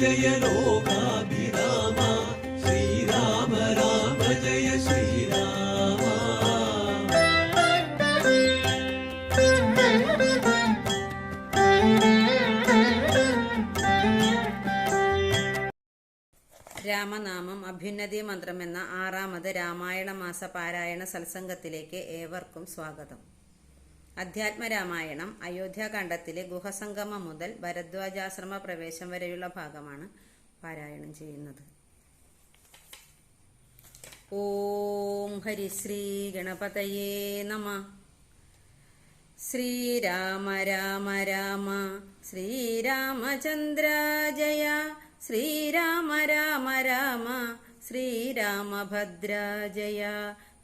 ജയ ലോകാഭിരാമ. ശ്രീരാമ രാമ ജയ ശ്രീരാമ. രാമനാമം അഭ്യുന്നതി മന്ത്രം എന്ന ആറാമത് രാമായണ മാസ പാരായണ സത്സംഗത്തിലേക്ക് ഏവർക്കും സ്വാഗതം. അധ്യാത്മരാമായണം അയോധ്യാകാന്ഡത്തിലെ ഗുഹസംഗമം മുതൽ ഭരദ്വാജാശ്രമ പ്രവേശം വരെയുള്ള ഭാഗമാണ് പാരായണം ചെയ്യുന്നത്. ഓം ഹരിശ്രീ ഗണപതയേ നമ. ശ്രീരാമ രാമ രാമ ശ്രീരാമചന്ദ്ര ജയ. ശ്രീരാമ രാമ രാമ ശ്രീരാമഭദ്ര ജയ.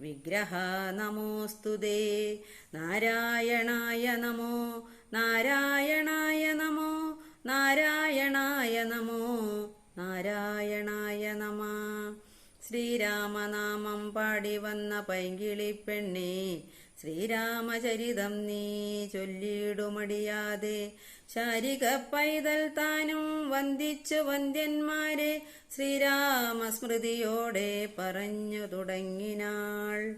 വിഗ്രഹ നമോസ്തുതേ നാരായണായ നമോ നാരായണായ നമോ നാരായണായ നമോ നാരായണായ നമ. ശ്രീരാമനാമം പാടി വന്ന പൈങ്കിളി പെണ്ണേ ശ്രീരാമചരിതം നീ ചൊല്ലിടുമടിയാതെ. ശാരിക പൈതൽ താനും വന്ദിച്ചു വന്ദ്യന്മാരെ ശ്രീരാമസ്മൃതിയോടെ പറഞ്ഞു തുടങ്ങിനാൾ.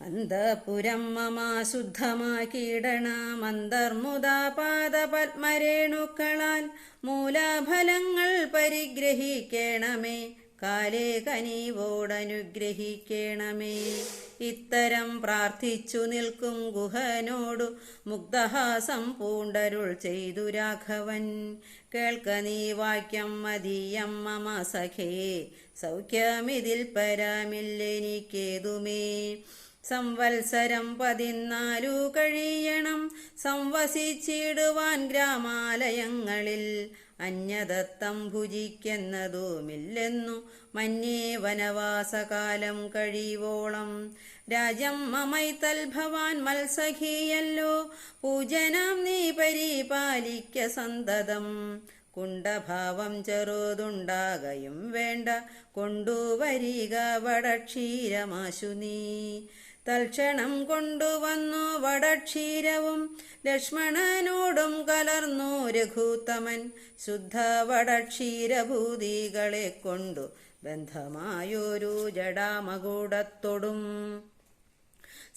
അന്തപുരം മമ ശുദ്ധമാക്കിയിടണമന്തർമുദാ പാദപത്മരേണുക്കളാൽ മൂലഫലങ്ങൾ പരിഗ്രഹിക്കണമേ. കാലേ കനീവോടനുഗ്രഹിക്കണമേ ഇത്തരം പ്രാർത്ഥിച്ചു നിൽക്കും ഗുഹനോടു മുഗ്ധഹാസം പൂണ്ടരുൾ ചെയ്തു രാഘവൻ. കേൾക്ക നീ വാക്യം മതിയമ്മ മമ സഖേ സൗഖ്യമിതിൽ പരാമില്ലെനിക്കേതുമേ. സംവത്സരം പതിനാലു കഴിയണം സംവസിച്ചിടുവാൻ ഗ്രാമാലയങ്ങളിൽ അന്യദത്തം ഭുജിക്കുന്നതുമില്ലെന്നു മഞ്ഞേ വനവാസകാലം കഴിവോളം. രാജം മമൈതൽ ഭവാൻ മത്സഖിയല്ലോ പൂജനം നീ പരിപാലിക്ക സന്തതം. കുണ്ടഭാവം ചെറുതുണ്ടാകയും വേണ്ട കൊണ്ടുവരിക വടക്ഷീരമാശു നീ. തൽക്ഷണം കൊണ്ടുവന്നു വടക്ഷീരവും. ലക്ഷ്മണനോടും കലർന്നു രഘുത്തമൻ. ശുദ്ധ വടക്ഷീരഭൂതികളെ കൊണ്ടു ബന്ധമായൊരു ജടാമകൂടത്തൊടും.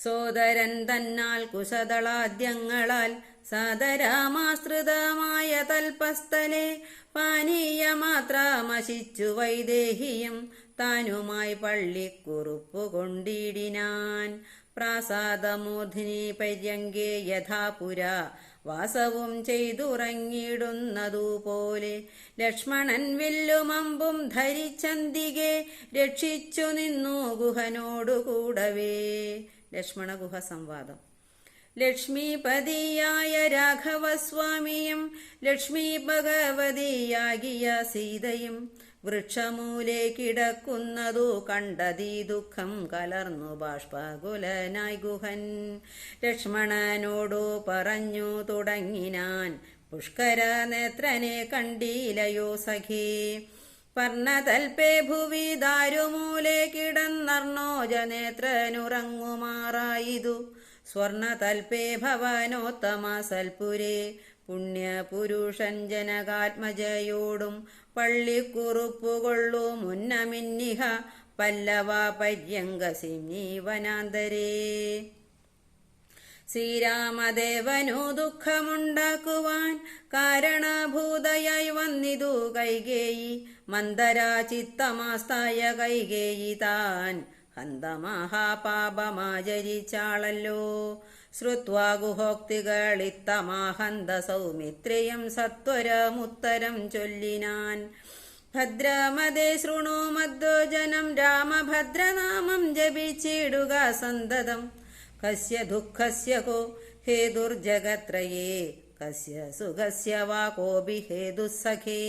സോദരൻ തന്നാൽ കുശതളാദ്യങ്ങളാൽ സാദരാമാശ്രിതമായ തൽപസ്ഥലെ പാനീയമാത്രാമശിച്ചു വൈദേഹിയും താനുമായി പള്ളിക്കുറുപ്പു കൊണ്ടിടിനാൻ. പ്രാസാദമൂർധിനി പര്യങ്കേ യഥാപുര. വാസവും ചെയ്തുറങ്ങിടുന്നതുപോലെ ലക്ഷ്മണൻ വില്ലുമമ്പും ധരിച്ചന്തികെ രക്ഷിച്ചു നിന്നു ഗുഹനോടു കൂടവേ ലക്ഷ്മണ ഗുഹ സംവാദം ലക്ഷ്മീപതിയായ രാഘവസ്വാമിയും ലക്ഷ്മി ഭഗവതിയാകിയ സീതയും വൃക്ഷമൂലെ കിടക്കുന്നതു കണ്ടതീ ദുഃഖം കലർന്നു ബാഷ്പകുലനായി ഗുഹൻ. ലക്ഷ്മണനോടു പറഞ്ഞു തുടങ്ങിനാൻ പുഷ്കര നേത്രനെ കണ്ടീലയോ സഖി? പർണതൽപേ ഭുവി ദാരുമൂലെ കിടന്നർണോജനേത്രനുറങ്ങുമാറായിതു സ്വർണതൽപേ ഭവനോത്തമ സൽപുരേ പുണ്യപുരുഷൻ ജനകാത്മജയോടും പള്ളിക്കുറുപ്പുകൊള്ളു മുന്നമിന്നിഹ പല്ലവ പര്യങ്ക സിംനീവനാന്തരേ ശ്രീരാമദേവനു ദുഃഖമുണ്ടാക്കുവാൻ കാരണഭൂതയായി വന്നിതു കൈകേയി മന്ദരാചിത്തമാസ്തായ കൈകേയി താൻ ഹന്തമഹാപാപമാചരിച്ചാളല്ലോ ശ്രുത്വാ ഗുഹോക്തികളിത്തമാഹന്ത സൗമിത്രയം സത്വരമുത്തരം ചൊല്ലിനാൻ. ഭദ്രമതേ ശൃണു മദ്ദോജനം രാമഭദ്രനാമം ജപിച്ചിടുക സന്തതം. കസ്യ ദുഃഖസ്യ കോ ഹേതുർജഗത്രയേ കസ്യ സുഖസ്യ വാ കോപി ഹേതുസഖേ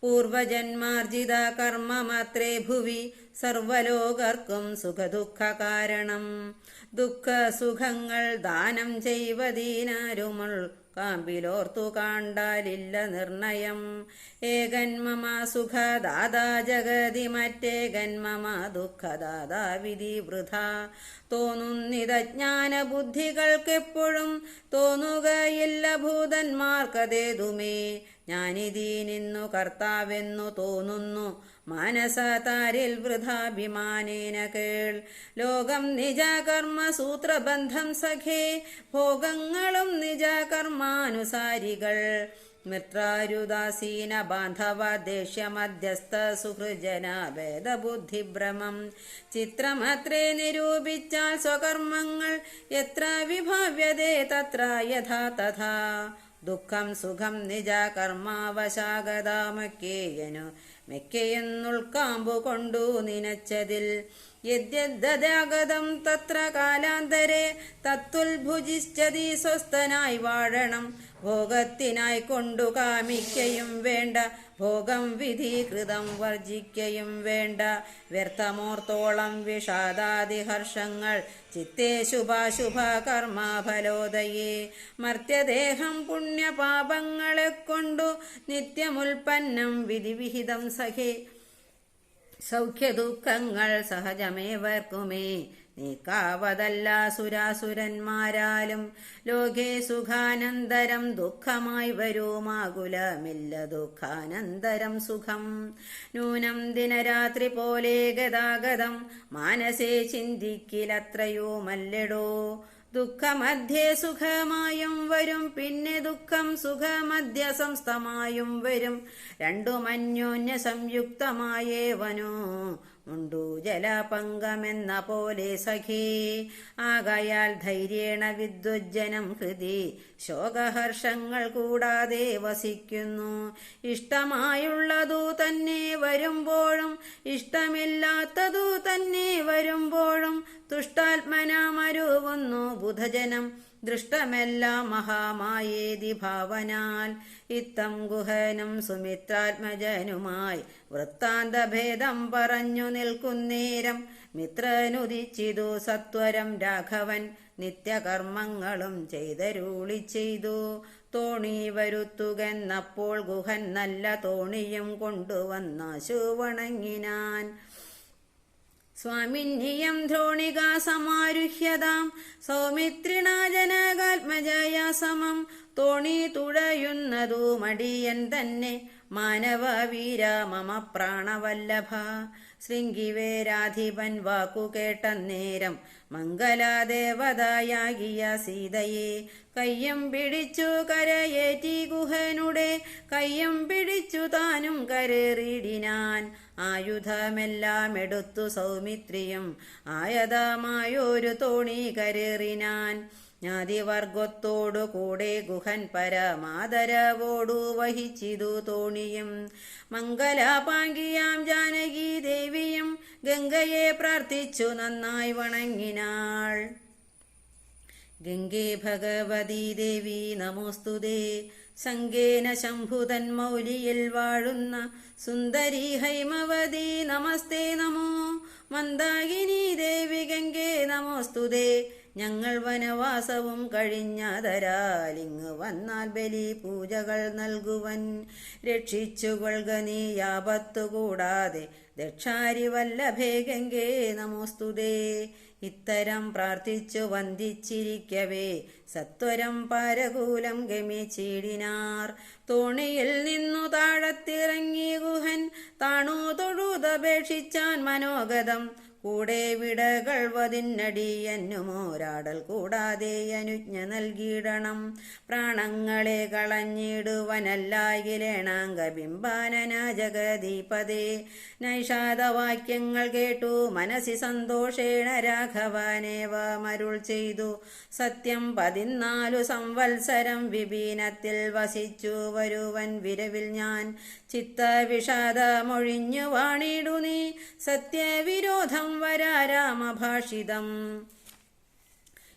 പൂർവജന്മാർജിത കർമ്മമാത്രേ ഭുവി സർവലോകർക്കും സുഖദുഃഖകാരണം. ദുഃഖസുഖങ്ങൾ ദുഃഖ ദാനം ചെയ്വതീനാരുമൾ കാമ്പിലോർത്തു കാണ്ടാലില്ല നിർണയം. ഏകൻ മമ സുഖദാതാ ജഗതി മറ്റേകന്മമാ മമ ദുഃഖദാതാ വിധി വൃഥ. തോന്നുന്നിതജ്ഞാന ബുദ്ധികൾക്കെപ്പോഴും തോന്നുകയില്ല ഭൂതന്മാർക്കതേതുമേ. ഞാനിതീ നിന്നു കർത്താവെന്നു തോന്നുന്നു. മാനസതാരിൽ വൃഥാഭിമാനേന കേൾ. ലോകം നിജകർമ്മ സൂത്രബന്ധം സഖേ. ഭോഗങ്ങളും നിജകർമാനുസാരികൾ. മിത്രാരുദാസീന ബാന്ധവ ദേഷ്യമധ്യസ്ഥ സുഹൃജന വേദബുദ്ധിഭ്രമം. ചിത്രമത്രേ നിരൂപിച്ചാൽ സ്വകർമ്മങ്ങൾ എത്ര വിഭാവ്യതേ തത്ര യഥാ തഥാ. ദുഃഖം സുഖം നിജ കർമാവശാഗതാമക്കേയനു മെക്കയെന്നുൾക്കാമ്പു കൊണ്ടു നിനച്ചതിൽ യദ്യദ്ഗതം തത്ര കാലാന്തരെ തത്തുൽഭുജിച്ചതി സ്വസ്ഥനായി വാഴണം. ഭോഗത്തിനായി കൊണ്ടു കാമിക്കയും വേണ്ട ഭോഗം വിധീകൃതം വർജിക്കയും വേണ്ട. വ്യർത്ഥമോർത്തോളം വിഷാദാദിഹർഷങ്ങൾ ചിത്തേ ശുഭാശുഭ കർമാഫലോദയേ മർത്യദേഹം പുണ്യപാപങ്ങളെ കൊണ്ടു നിത്യമുൽപ്പന്നം വിധിവിഹിതം സഖേ. സൗഖ്യദുഃഖങ്ങൾ സഹജമേവർക്കുമേ. നീക്കാവതല്ല സുരാസുരന്മാരാലും. ലോകേ സുഖാനന്തരം ദുഃഖമായി വരുമാകുലമില്ല ദുഃഖാനന്തരം സുഖം. നൂനം ദിനരാത്രി പോലെ ഗതാഗതം. മാനസേ ചിന്തിക്കിലത്രയോ മല്ലടോ ദുഃഖമധ്യേ സുഖമായും വരും. പിന്നെ ദുഃഖം സുഖമധ്യ സംസ്ഥമായും വരും. രണ്ടുമന്യോന്യ സംയുക്തമായേവനോ ഉണ്ടു ജലപങ്കമെന്ന പോലെ സഖി. ആകയാൽ ധൈര്യേണ വിദ്വജ്ജനം ഹൃദി. ശോകഹർഷങ്ങൾ കൂടാതെ വസിക്കുന്നു. ഇഷ്ടമായുള്ളതു തന്നെ വരുമ്പോഴും ഇഷ്ടമില്ലാത്തതു തന്നെ വരുമ്പോഴും തുഷ്ടാത്മനാമരുവുന്നു ബുധജനം ദൃഷ്ടമെല്ലാം മഹാമായേതി ഭാവനാൽ. ഇത്തം ഗുഹനും സുമിത്രാത്മജനുമായി വൃത്താന്തഭേദം പറഞ്ഞു നിൽക്കുന്നേരം മിത്രനുദിച്ചിതു സത്വരം രാഘവൻ നിത്യകർമ്മങ്ങളും ചെയ്തരുളി ചെയ്തു. തോണി വരുത്തുകെന്നപ്പോൾ ഗുഹൻ നല്ല തോണിയും കൊണ്ടുവന്ന വണങ്ങിനാൻ സ്വാമിന്യം ദ്രോണികാ സമാരുഹ്യതാം. സൗമിത്രിണാ സമം തോണി തുഴയുന്നതു മടിയൻ തന്നെ. മാനവ വീര മമ പ്രാണവല്ലഭ ശൃംഗിവേരാധിപൻ വാക്കു മംഗലാദേവതായാകിയ സീതയെ കയ്യം പിടിച്ചു കരയേറ്റി ഗുഹനുടെ കയ്യം പിടിച്ചു താനും കരേറിടിനാൻ. ആയുധമെല്ലാം എടുത്തു സൗമിത്രിയും ആയതമായൊരു തോണി കരേറിനാൻ. ജ്ഞാതിവർഗത്തോടു കൂടെ ഗുഹൻ പരമാദരവോടു വഹിച്ചിതു തോണിയും. മംഗലാപാങ്കിയാം ജാനകി ഗംഗയെ പ്രാർത്ഥിച്ചു നന്നായി വണങ്ങിനാൾ. ഗംഗേ ഭഗവതി ദേവി നമോസ്തുതേ സങ്കേന ശംഭുതൻ മൗലിയിൽ വാഴുന്ന സുന്ദരി ഹൈമവതി നമസ്തേ നമോ. മന്ദാകിനി ദേവി ഗംഗേ നമോസ്തുതേ ഞങ്ങൾ വനവാസവും കഴിഞ്ഞതരാലിങ് വന്നാൽ ബലി പൂജകൾ നൽകുവൻ രക്ഷിച്ചുകൊള്ളുക നീ യാപത്തു കൂടാതെ. ദക്ഷാരി വല്ലഭേ ഗംഗേ നമോസ്തുതേ. ഇത്തരം പ്രാർത്ഥിച്ചു വന്ദിച്ചിരിക്കവേ. സത്വരം പാരകൂലം ഗമിച്ചിടിനാർ തോണിയിൽ നിന്നു താഴത്തിറങ്ങി ഗുഹൻ. താണു തൊഴുതപേക്ഷിച്ചാൻ മനോഗതം. കൂടെ വിടകൾ വതിന്നടിയന്നുമോരാടൽ കൂടാതെ അനുജ്ഞ നൽകിയിടണം. പ്രാണങ്ങളെ കളഞ്ഞിടുവനല്ലായിലേണാങ്ക ബിംബാനന ജഗദീപതേ നൈഷാദവാക്യങ്ങൾ കേട്ടു മനസ്സി സന്തോഷേണ രാഘവാനേവ മരുൾ ചെയ്തു. സത്യം പതിനാലു സംവത്സരം വിപീനത്തിൽ വസിച്ചു വരുവൻ വിരവിൽ ഞാൻ. ചിത്തവിഷാദമൊഴിഞ്ഞു വാണിടു നീ സത്യവിരോധം വരാ രാമഭാഷിതം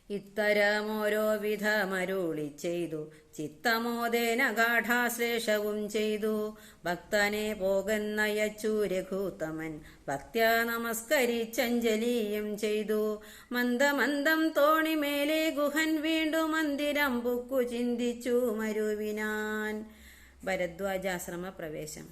ഇത്തരമോരോ വിധമരുളി ചെയ്തു ചിത്തമോദേന ഗാഠാശ്ലേഷവും ചെയ്തു. ഭക്തനെ പോകുന്നയച്ചു രഘുത്തമൻ ഭക്ത്യ നമസ്കരിച്ചഞ്ജലിയും ചെയ്തു. മന്ദമന്ദം തോണിമേലെ ഗുഹൻ വീണ്ടും മന്ദിരം പുക്കു ചിന്തിച്ചു മരുവിനാൻ. ഭരദ്വാജാശ്രമ പ്രവേശം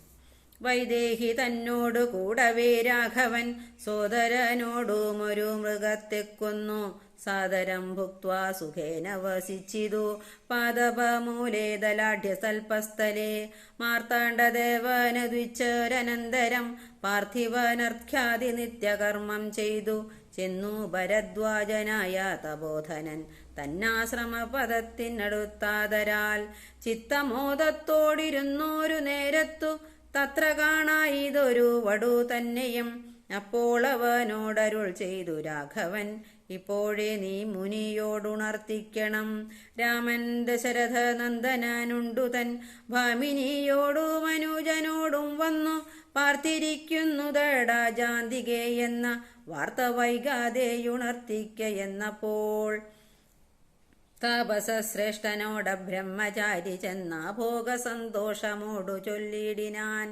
വൈദേഹി തന്നോടു കൂടവേ രാഘവൻ സോദരനോടും ഒരു മൃഗത്തെ കൊന്നു സാദരം ഭുക്വാ സുഖേന വസിച്ചിതു. പാദപമൂലേതലാഢ്യസൽപസ്ഥലേ മാർത്താണ്ഡദേവനദ്വിച്ചരനന്തരം പാർത്ഥിവനർഖ്യാതി നിത്യകർമ്മം ചെയ്തു. ചെന്നു ഭരദ്വാജനായ തബോധനൻ തന്നാശ്രമപദത്തിനടുത്താതരാൽ ചിത്തമോദത്തോടിരുന്നോരു നേരത്തു തത്ര കാണായിതൊരു വടു തന്നെയും അപ്പോൾ അവനോടരുൾ ചെയ്തു രാഘവൻ. ഇപ്പോഴേ നീ മുനിയോടുണർത്തിക്കണം. രാമൻ ദശരഥ നന്ദനാനുണ്ടു തൻ. ഭാമിനിയോടും മനുജനോടും വന്നു പാർത്തിരിക്കുന്നു തടാ ജാന്തികേ എന്ന വാർത്ത വൈകാതെയുണർത്തിക്ക എന്നപ്പോൾ താപസശ്രേഷ്ഠനോട ബ്രഹ്മചാരി ചെന്ന ഭോഗസന്തോഷമോടു ചൊല്ലിടിനാൻ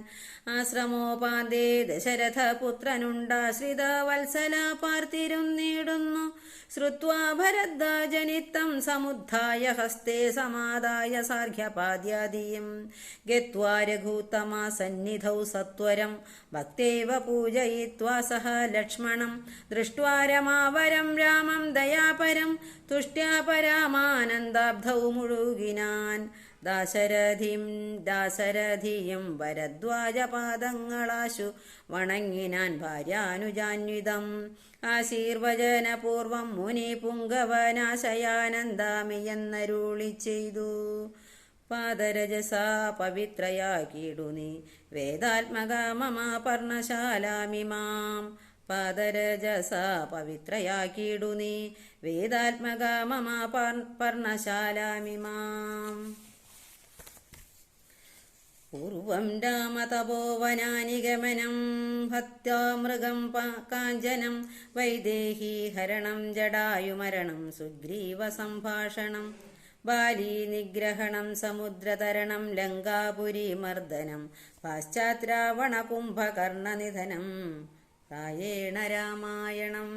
ആശ്രമോപാന്തേ ദശരഥ പുത്രനുണ്ടാശ്രിത വത്സല പാർത്തിരുന്നിടുന്നു ശ്രുത്വാ ഭരദ്വാജനിത്തം സമുദ്ധായ ഹസ്തേ സമാദായ സാർഘ്യപാദ്യാദിയും. ഗത്വാ രഘൂത്തമാ സന്നിധൗ സത്വരം ഭക്തേവ പൂജയിത്വാ സഹ ലക്ഷ്മണം. ദൃഷ്ട്വാ രമാവരം രാമം ദയാപരം തുഷ്ട്യാ പരാമാനന്ദാബ്ധൗ മുഴുകിനാൻ. ദാശരഥിം ദാശരഥിയും ഭരദ്വാജപാദങ്ങളാശു വണങ്ങിനാൻ ഭാര്യാനുജാന്വിതം. ആശീർവചനപൂർവം മുനി പുങ്കവനാശയാനന്ദാമി എന്നരുളി ചെയ്തു. പാദരജസാ പവിത്രയാക്കിയിടു നീ. വേദാത്മക മമ പർണശാലാമിമാം പാദരജസാ പവിത്രയാക്കിയിടു നീ. വേദാത്മക മമ പർണശാലാമിമാം പൂർവം രാമതപോവനാനിഗമനം. ഭക്താമൃഗം കാഞ്ചനം. വൈദേഹീഹരണം ജടായുമരണം. സുഗ്രീവ സംഭാഷണം ബാലി നിഗ്രഹണം സമുദ്രതരണം ലങ്കാപുരി മർദ്ദനം പാശ്ചാത്രാവണ കുംഭകർണനിധനം പ്രായേണ രാമായണം.